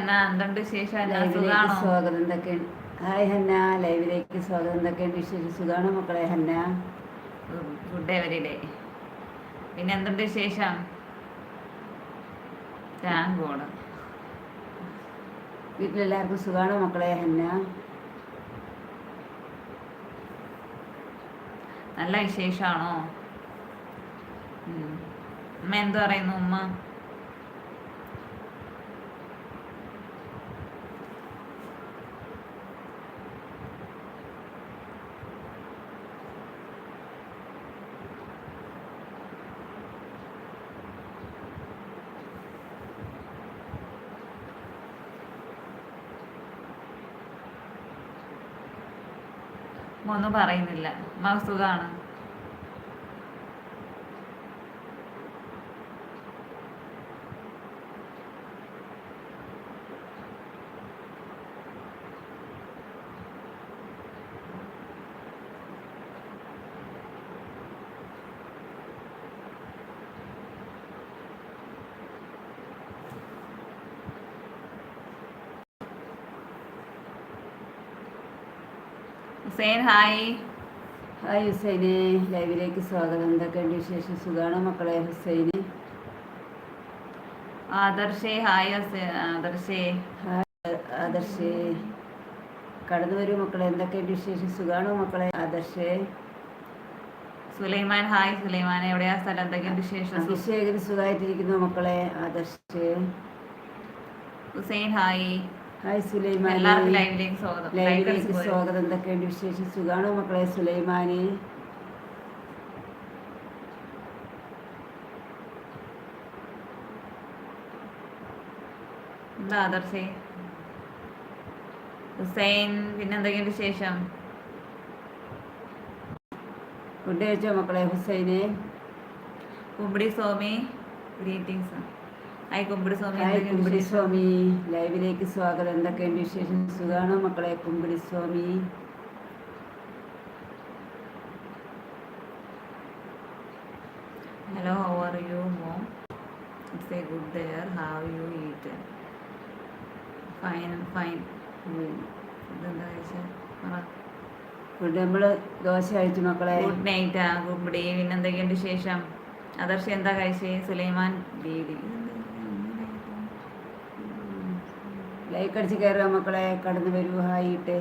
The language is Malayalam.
എന്തുണ്ട് ലൈവിലേക്ക് സ്വാഗതം. എന്തൊക്കെയാണ് ഹായ് ഹന്ന ലൈവിലേക്ക് സ്വാഗതം. എന്തൊക്കെയാണ് വിശേഷം? സുഖാണ് മക്കളെ ഹന്ന? ഗുഡ് എവരി ഡേ പിന്നെ എന്തുണ്ട് വിശേഷം? താങ്കോട് വീട്ടിലെല്ലാവർക്കും സുഖാണ് മക്കളെ ഹന്ന? നല്ല വിശേഷമാണോ അമ്മ എന്ത് പറയുന്നു? ഉമ്മ? ഒന്നും പറയുന്നില്ല. സുഖമാണ് ഹുസൈൻ ഹായ്. ഹായ് ഹുസൈനെ. ലൈവിലേക്ക് സ്വാഗതം. എന്തൊക്കെയുണ്ട് വിശേഷം? സുഖാണോ മക്കളെ? ഹുസൈന്? ആദർശേ ഹായ് ആദർശേ. ഹായ് ആദർശേ. കടന്നു വരൂ മക്കളെ. എന്തൊക്കെയുണ്ട് വിശേഷം? സുഖാണോ മക്കളെ? ആദർശേ. സുലൈമാൻ ഹായ്. സുലൈമാൻ എവിടെയാ സ്ഥലം? എന്തൊക്കെയുണ്ട് വിശേഷം? അഭിഷേകന് സുഖമായിട്ടിരിക്കുന്നു മക്കളെ. ആദർശേ. ഹുസൈൻ ഹായ്. ഹായ് സുലൈമാൻ ലൈവിലേക്ക് സ്വാഗതം. എന്തൊക്കെയുണ്ട് വിശേഷം? സുഖാണോ മക്കളെ സുലൈമാനെ? ആദർശേ? ഹുസൈൻ പിന്നെ എന്തൊക്കെയുണ്ട് വിശേഷം? ഫുഡ് കഴിച്ചോ മക്കളെ ഹുസൈനെ? കുമ്പിടി സ്വാമി. ഗ്രീറ്റിംഗ്സ് കുമ്പിടി സ്വാമി കുമ്പിടി സ്വാമി. ലൈവിലേക്ക് സ്വാഗതം. എന്തൊക്കെയുണ്ട് വിശേഷം? സുഖാണോ മക്കളെ Kumbidi Swami? Hello how are you mom it's a good day have you eat fine fine ഇതെന്താ ഫുഡ് നമ്മൾ ദോശ കഴിച്ചു മക്കളെ. ഗുഡ് നൈറ്റ് ആ കുമ്പിടി. പിന്നെന്തൊക്കെയുണ്ട് വിശേഷം? ആദർശ എന്താ കഴിച്ചേ? സുലൈമാൻ ബീഡി. ലൈക്ക് അടിച്ച് കയറുക മക്കളെ കടന്നു വരൂ ഹായിട്ട്.